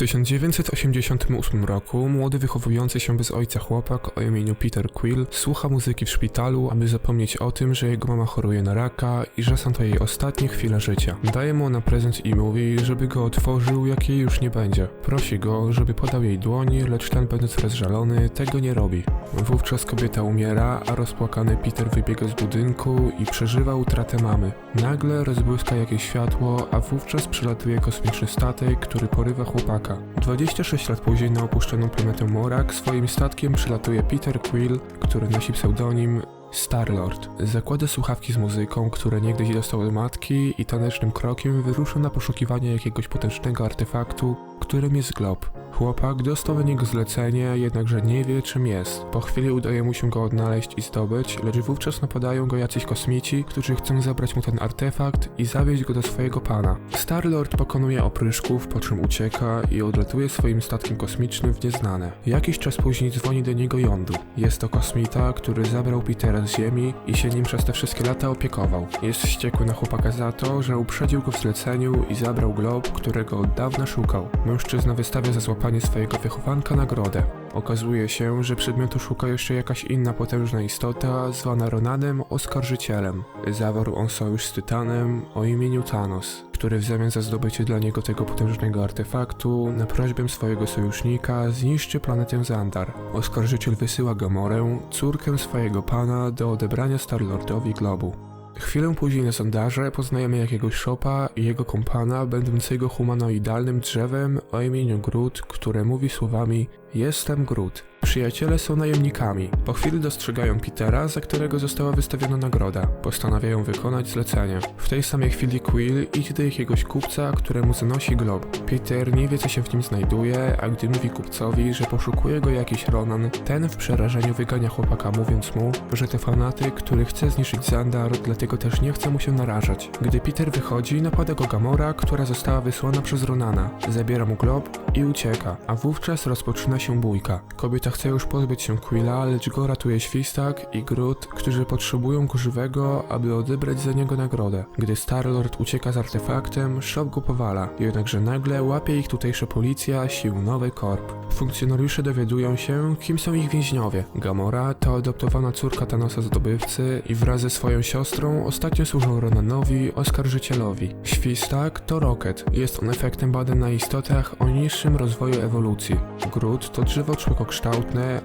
1988 roku młody wychowujący się bez ojca chłopak o imieniu Peter Quill słucha muzyki w szpitalu, aby zapomnieć o tym, że jego mama choruje na raka i że są to jej ostatnie chwile życia. Daje mu ona prezent i mówi, żeby go otworzył, jak jej już nie będzie. Prosi go, żeby podał jej dłoń, lecz ten będąc rozżalony, tego nie robi. Wówczas kobieta umiera, a rozpłakany Peter wybiega z budynku i przeżywa utratę mamy. Nagle rozbłyska jakieś światło, a wówczas przylatuje kosmiczny statek, który porywa chłopaka. 26 lat później na opuszczoną planetę Morak swoim statkiem przylatuje Peter Quill, który nosi pseudonim Starlord. Zakłada słuchawki z muzyką, które niegdyś dostał od matki i tanecznym krokiem wyrusza na poszukiwanie jakiegoś potężnego artefaktu, którym jest glob. Chłopak dostał na niego zlecenie, jednakże nie wie czym jest. Po chwili udaje mu się go odnaleźć i zdobyć, lecz wówczas napadają go jacyś kosmici, którzy chcą zabrać mu ten artefakt i zawieźć go do swojego pana. Starlord pokonuje opryszków, po czym ucieka i odlatuje swoim statkiem kosmicznym w nieznane. Jakiś czas później dzwoni do niego Yondu. Jest to kosmita, który zabrał Petera z Ziemi i się nim przez te wszystkie lata opiekował. Jest wściekły na chłopaka za to, że uprzedził go w zleceniu i zabrał glob, którego od dawna szukał. Mężczyzna wystawia za złapanie swojego wychowanka nagrodę. Okazuje się, że przedmiotu szuka jeszcze jakaś inna potężna istota, zwana Ronanem Oskarżycielem. Zawarł on sojusz z Tytanem o imieniu Thanos, który w zamian za zdobycie dla niego tego potężnego artefaktu, na prośbę swojego sojusznika zniszczy planetę Zandar. Oskarżyciel wysyła Gamorę, córkę swojego pana, do odebrania Starlordowi globu. Chwilę później na sondaże poznajemy jakiegoś szopa i jego kompana, będącego humanoidalnym drzewem o imieniu Groot, które mówi słowami Jestem Groot. Przyjaciele są najemnikami. Po chwili dostrzegają Petera, za którego została wystawiona nagroda. Postanawiają wykonać zlecenie. W tej samej chwili Quill idzie do jakiegoś kupca, któremu zanosi glob. Peter nie wie co się w nim znajduje, a gdy mówi kupcowi, że poszukuje go jakiś Ronan, ten w przerażeniu wygania chłopaka mówiąc mu, że to fanatyk, który chce zniszczyć Zandar, dlatego też nie chce mu się narażać. Gdy Peter wychodzi, napada go Gamora, która została wysłana przez Ronana. Zabiera mu glob i ucieka, a wówczas rozpoczyna się bójka. Kobieta chce już pozbyć się Quilla, lecz go ratuje Świstak i Groot, którzy potrzebują go żywego, aby odebrać za niego nagrodę. Gdy Starlord ucieka z artefaktem, Shop go powala, jednakże nagle łapie ich tutejsza policja sił Nowy Korp. Funkcjonariusze dowiadują się, kim są ich więźniowie. Gamora to adoptowana córka Thanosa zdobywcy i wraz ze swoją siostrą ostatnio służą Ronanowi, oskarżycielowi. Świstak to Rocket. Jest on efektem badań na istotach o niższym rozwoju ewolucji. Groot to drzewo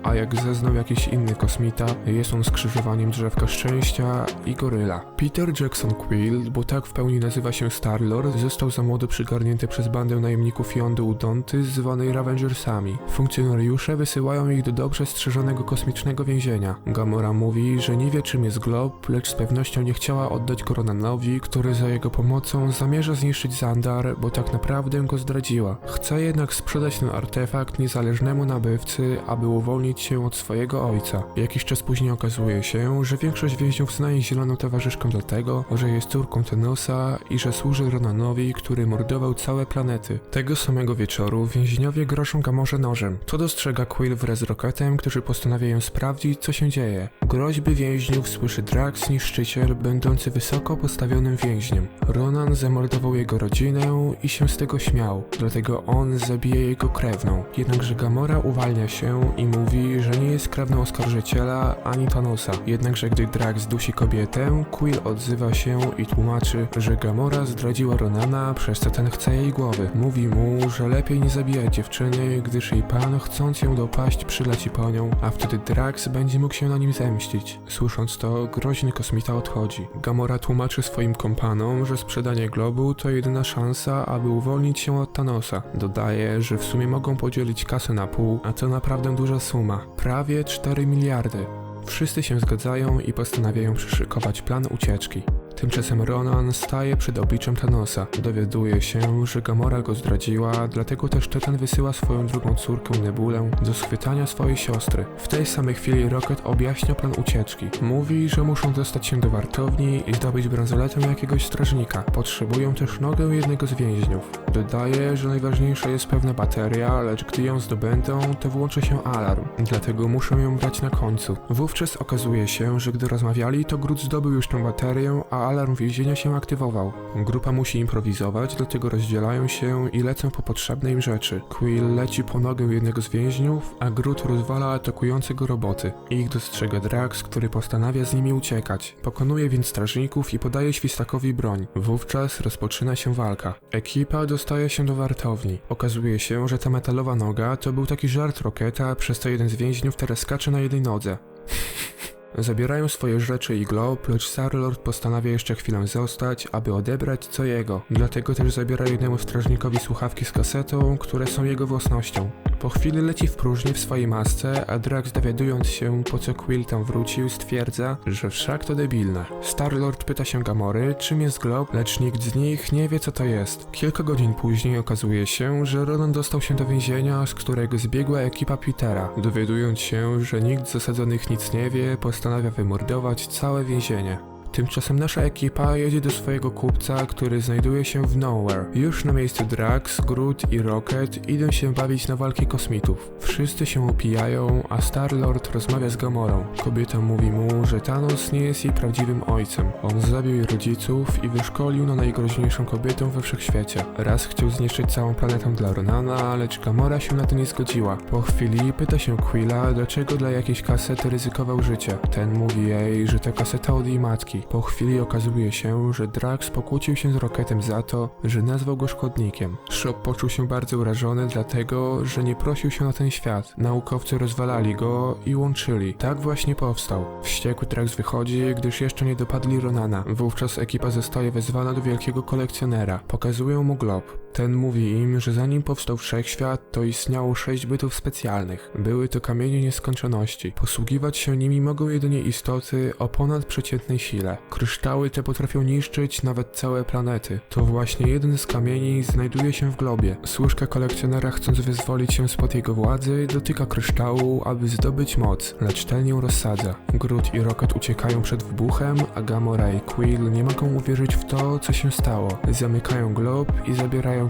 a jak zeznał jakiś inny kosmita, jest on skrzyżowaniem drzewka szczęścia i goryla. Peter Jackson Quill, bo tak w pełni nazywa się Star-Lord, został za młody przygarnięty przez bandę najemników Yondy Udonty zwanej Ravengersami. Funkcjonariusze wysyłają ich do dobrze strzeżonego kosmicznego więzienia. Gamora mówi, że nie wie czym jest glob, lecz z pewnością nie chciała oddać go Ronanowi, który za jego pomocą zamierza zniszczyć Zandar, bo tak naprawdę go zdradziła. Chce jednak sprzedać ten artefakt niezależnemu nabywcy, aby uwolnić się od swojego ojca. Jakiś czas później okazuje się, że większość więźniów zna jej zieloną towarzyszkę dlatego, że jest córką Thanosa i że służy Ronanowi, który mordował całe planety. Tego samego wieczoru więźniowie grożą Gamorze nożem. To dostrzega Quill wraz z Rocketem, którzy postanawiają sprawdzić, co się dzieje. Groźby więźniów słyszy Drax, niszczyciel, będący wysoko postawionym więźniem. Ronan zamordował jego rodzinę i się z tego śmiał, dlatego on zabije jego krewną. Jednakże Gamora uwalnia się i mówi, że nie jest krewną oskarżyciela ani Thanosa. Jednakże gdy Drax dusi kobietę, Quill odzywa się i tłumaczy, że Gamora zdradziła Ronana, przez co ten chce jej głowy. Mówi mu, że lepiej nie zabijać dziewczyny, gdyż jej pan, chcąc ją dopaść, przyleci po nią, a wtedy Drax będzie mógł się na nim zemścić. Słysząc to, groźny kosmita odchodzi. Gamora tłumaczy swoim kompanom, że sprzedanie globu to jedyna szansa, aby uwolnić się od Thanosa. Dodaje, że w sumie mogą podzielić kasę na pół, a to naprawdę duża suma. Prawie 4 miliardy. Wszyscy się zgadzają i postanawiają przyszykować plan ucieczki. Tymczasem Ronan staje przed obliczem Thanosa. Dowiaduje się, że Gamora go zdradziła, dlatego też Titan wysyła swoją drugą córkę Nebulę do schwytania swojej siostry. W tej samej chwili Rocket objaśnia plan ucieczki. Mówi, że muszą dostać się do wartowni i zdobyć bransoletę jakiegoś strażnika. Potrzebują też nogę jednego z więźniów. Dodaje, że najważniejsza jest pewna bateria, lecz gdy ją zdobędą, to włączy się alarm. Dlatego muszą ją brać na końcu. Wówczas okazuje się, że gdy rozmawiali, to Groot zdobył już tę baterię, a alarm więzienia się aktywował. Grupa musi improwizować, dlatego rozdzielają się i lecą po potrzebne im rzeczy. Quill leci po nogę jednego z więźniów, a Groot rozwala atakującego roboty. Ich dostrzega Drax, który postanawia z nimi uciekać. Pokonuje więc strażników i podaje świstakowi broń. Wówczas rozpoczyna się walka. Ekipa dostaje się do wartowni. Okazuje się, że ta metalowa noga to był taki żart Roketa, przez co jeden z więźniów teraz skacze na jednej nodze. Zabierają swoje rzeczy i glob, lecz Starlord postanawia jeszcze chwilę zostać, aby odebrać co jego. Dlatego też zabiera jednemu strażnikowi słuchawki z kasetą, które są jego własnością. Po chwili leci w próżnię w swojej masce, a Drax dowiadując się po co Quill tam wrócił stwierdza, że wszak to debilne. Starlord pyta się Gamory, czym jest glob, lecz nikt z nich nie wie co to jest. Kilka godzin później okazuje się, że Ronan dostał się do więzienia, z którego zbiegła ekipa Petera. Dowiadując się, że nikt z osadzonych nic nie wie, postanawia wymordować całe więzienie. Tymczasem nasza ekipa jedzie do swojego kupca, który znajduje się w Nowhere. Już na miejscu Drax, Groot i Rocket idą się bawić na walki kosmitów. Wszyscy się opijają, a Star-Lord rozmawia z Gamorą. Kobieta mówi mu, że Thanos nie jest jej prawdziwym ojcem. On zabił jej rodziców i wyszkolił na najgroźniejszą kobietę we wszechświecie. Raz chciał zniszczyć całą planetę dla Ronana, lecz Gamora się na to nie zgodziła. Po chwili pyta się Quilla, dlaczego dla jakiejś kasety ryzykował życie. Ten mówi jej, że to kaseta od jej matki. Po chwili okazuje się, że Drax pokłócił się z Rocketem za to, że nazwał go szkodnikiem. Shop poczuł się bardzo urażony dlatego, że nie prosił się na ten świat. Naukowcy rozwalali go i łączyli. Tak właśnie powstał. Wściekły Drax wychodzi, gdyż jeszcze nie dopadli Ronana. Wówczas ekipa zostaje wezwana do wielkiego kolekcjonera. Pokazują mu glob. Ten mówi im, że zanim powstał wszechświat, to istniało sześć bytów specjalnych. Były to kamienie nieskończoności. Posługiwać się nimi mogą jedynie istoty o ponadprzeciętnej sile. Kryształy te potrafią niszczyć nawet całe planety. To właśnie jeden z kamieni znajduje się w globie. Służka kolekcjonera, chcąc wyzwolić się spod jego władzy, dotyka kryształu, aby zdobyć moc, lecz ten ją rozsadza. Groot i Rocket uciekają przed wybuchem, a Gamora i Quill nie mogą uwierzyć w to, co się stało. Zamykają glob i zabierają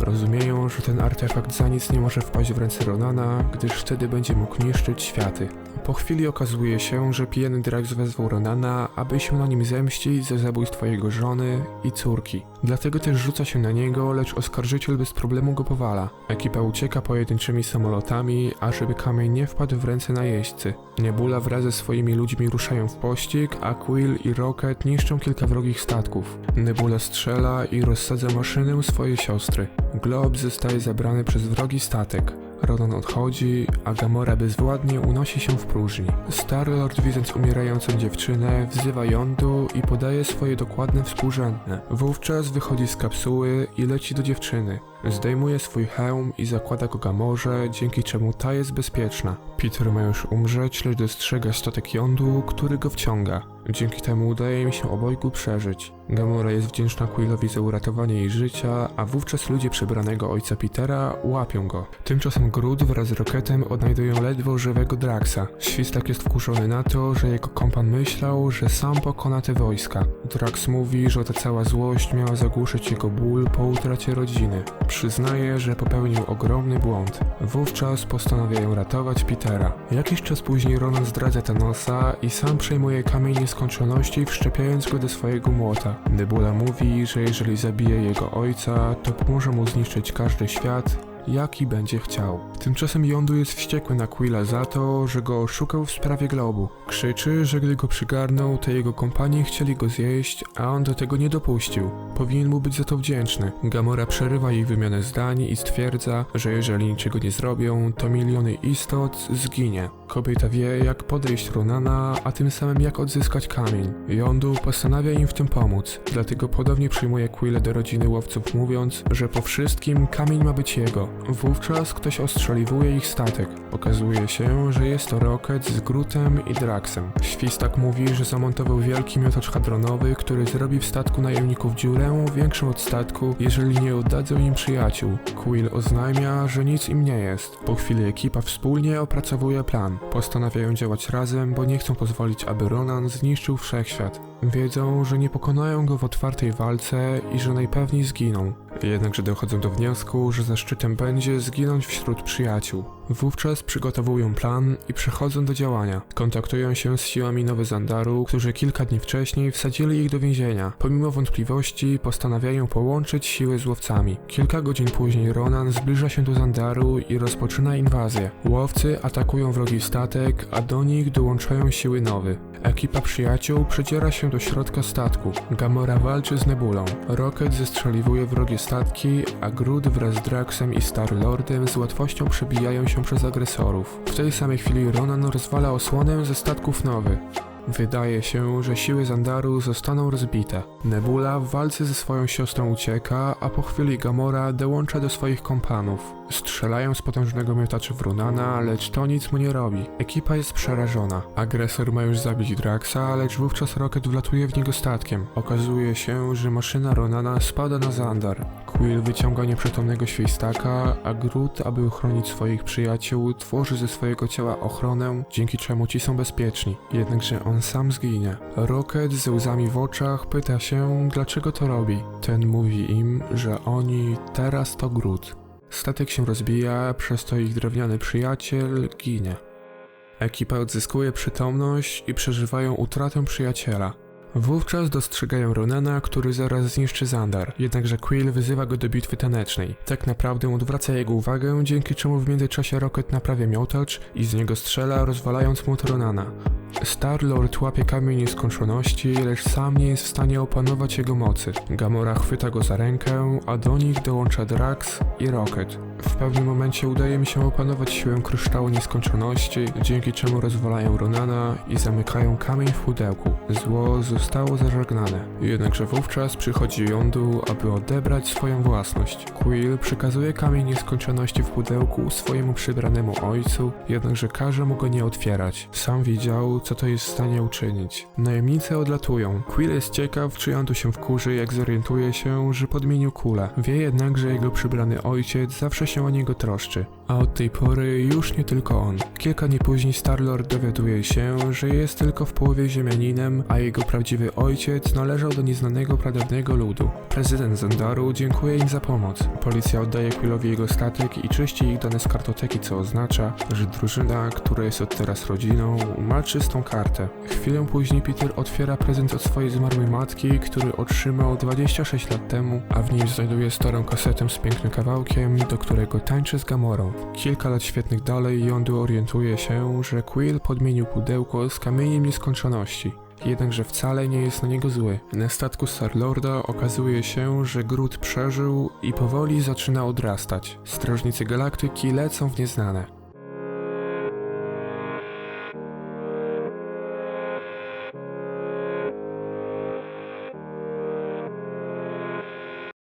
Rozumieją, że ten artefakt za nic nie może wpaść w ręce Ronana, gdyż wtedy będzie mógł niszczyć światy. Po chwili okazuje się, że pijany Drax wezwał Ronana, aby się na nim zemścić za zabójstwo jego żony i córki. Dlatego też rzuca się na niego, lecz oskarżyciel bez problemu go powala. Ekipa ucieka pojedynczymi samolotami, ażeby kamień nie wpadł w ręce najeźdźcy. Nebula wraz ze swoimi ludźmi ruszają w pościg, a Quill i Rocket niszczą kilka wrogich statków. Nebula strzela i rozsadza maszynę swojej siostry. Glob zostaje zabrany przez wrogi statek. Ronan odchodzi, a Gamora bezwładnie unosi się w próżni. Star-Lord widząc umierającą dziewczynę wzywa jądu i podaje swoje dokładne współrzędne. Wówczas wychodzi z kapsuły i leci do dziewczyny. Zdejmuje swój hełm i zakłada go Gamorze, dzięki czemu ta jest bezpieczna. Peter ma już umrzeć, lecz dostrzega statek jądu, który go wciąga. Dzięki temu udaje im się obojgu przeżyć. Gamora jest wdzięczna Quillowi za uratowanie jej życia, a wówczas ludzie przebranego ojca Petera łapią go. Tymczasem Groot wraz z Rocketem odnajdują ledwo żywego Draxa. Świstak jest wkurzony na to, że jego kompan myślał, że sam pokona te wojska. Drax mówi, że ta cała złość miała zagłuszyć jego ból po utracie rodziny. Przyznaje, że popełnił ogromny błąd. Wówczas postanawiają ratować Petera. Jakiś czas później Ronan zdradza Thanosa i sam przejmuje kamień nieskończoności, wszczepiając go do swojego młota. Nebula mówi, że jeżeli zabije jego ojca, to pomoże mu zniszczyć każdy świat, jaki będzie chciał. Tymczasem Yondu jest wściekły na Quilla za to, że go oszukał w sprawie globu. Krzyczy, że gdy go przygarnął, to jego kompanii chcieli go zjeść, a on do tego nie dopuścił. Powinien mu być za to wdzięczny. Gamora przerywa jej wymianę zdań i stwierdza, że jeżeli niczego nie zrobią, to miliony istot zginie. Kobieta wie, jak podejść Ronana, a tym samym jak odzyskać kamień. Yondu postanawia im w tym pomóc, dlatego podobnie przyjmuje Quilla do rodziny łowców mówiąc, że po wszystkim kamień ma być jego. Wówczas ktoś ostrzeliwuje ich statek. Okazuje się, że jest to Rocket z Grootem i Draxem. Świstak mówi, że zamontował wielki miotacz hadronowy, który zrobi w statku najemników dziurę większą od statku, jeżeli nie oddadzą im przyjaciół. Quill oznajmia, że nic im nie jest. Po chwili ekipa wspólnie opracowuje plan. Postanawiają działać razem, bo nie chcą pozwolić, aby Ronan zniszczył wszechświat. Wiedzą, że nie pokonają go w otwartej walce i że najpewniej zginą. Jednakże dochodzą do wniosku, że zaszczytem będzie zginąć wśród przyjaciół. Wówczas przygotowują plan i przechodzą do działania. Kontaktują się z siłami Nowy Zandaru, którzy kilka dni wcześniej wsadzili ich do więzienia. Pomimo wątpliwości postanawiają połączyć siły z łowcami. Kilka godzin później Ronan zbliża się do Zandaru i rozpoczyna inwazję. Łowcy atakują wrogi statek, a do nich dołączają siły Nowy. Ekipa przyjaciół przedziera się do środka statku. Gamora walczy z Nebulą. Rocket zestrzeliwuje wrogie statki, a Groot wraz z Draxem i Star-Lordem z łatwością przebijają się przez agresorów. W tej samej chwili Ronan rozwala osłonę ze statków Nowy. Wydaje się, że siły Zandaru zostaną rozbite. Nebula w walce ze swoją siostrą ucieka, a po chwili Gamora dołącza do swoich kompanów. Strzelają z potężnego miotacza w Runana, lecz to nic mu nie robi. Ekipa jest przerażona. Agresor ma już zabić Draxa, lecz wówczas Rocket wlatuje w niego statkiem. Okazuje się, że maszyna Ronana spada na Zandar. Quill wyciąga nieprzytomnego świstaka, a Groot, aby uchronić swoich przyjaciół, tworzy ze swojego ciała ochronę, dzięki czemu ci są bezpieczni. Jednakże on sam zginie. Rocket ze łzami w oczach pyta się, dlaczego to robi. Ten mówi im, że oni teraz to Groot. Statek się rozbija, przez to ich drewniany przyjaciel ginie. Ekipa odzyskuje przytomność i przeżywają utratę przyjaciela. Wówczas dostrzegają Ronana, który zaraz zniszczy Zandar, jednakże Quill wyzywa go do bitwy tanecznej. Tak naprawdę odwraca jego uwagę, dzięki czemu w międzyczasie Rocket naprawia miotacz i z niego strzela, rozwalając młot Ronana. Star-Lord łapie kamień nieskończoności, lecz sam nie jest w stanie opanować jego mocy. Gamora chwyta go za rękę, a do nich dołącza Drax i Rocket. W pewnym momencie udaje mi się opanować siłę kryształu nieskończoności, dzięki czemu rozwalają Ronana i zamykają kamień w pudełku. Zło zostało zażegnane. Jednakże wówczas przychodzi Yondu, aby odebrać swoją własność. Quill przekazuje kamień nieskończoności w pudełku swojemu przybranemu ojcu, jednakże każe mu go nie otwierać. Sam widział, co to jest w stanie uczynić. Najemnice odlatują. Quill jest ciekaw, czy Yondu się wkurzy, jak zorientuje się, że podmienił kulę. Wie jednak, że jego przybrany ojciec zawsze się o niego troszczy. A od tej pory już nie tylko on. Kilka dni później Starlord dowiaduje się, że jest tylko w połowie ziemianinem, a jego prawdziwy ojciec należał do nieznanego pradawnego ludu. Prezydent Zandaru dziękuje im za pomoc. Policja oddaje Quillowi jego statek i czyści ich dane z kartoteki, co oznacza, że drużyna, która jest od teraz rodziną, ma czystą kartę. Chwilę później Peter otwiera prezent od swojej zmarłej matki, który otrzymał 26 lat temu, a w nim znajduje starą kasetę z pięknym kawałkiem, do którego tańczy z Gamorą. Kilka lat świetnych dalej Yondu orientuje się, że Quill podmienił pudełko z kamieniem nieskończoności. Jednakże wcale nie jest na niego zły. Na statku Star-Lorda okazuje się, że Groot przeżył i powoli zaczyna odrastać. Strażnicy Galaktyki lecą w nieznane.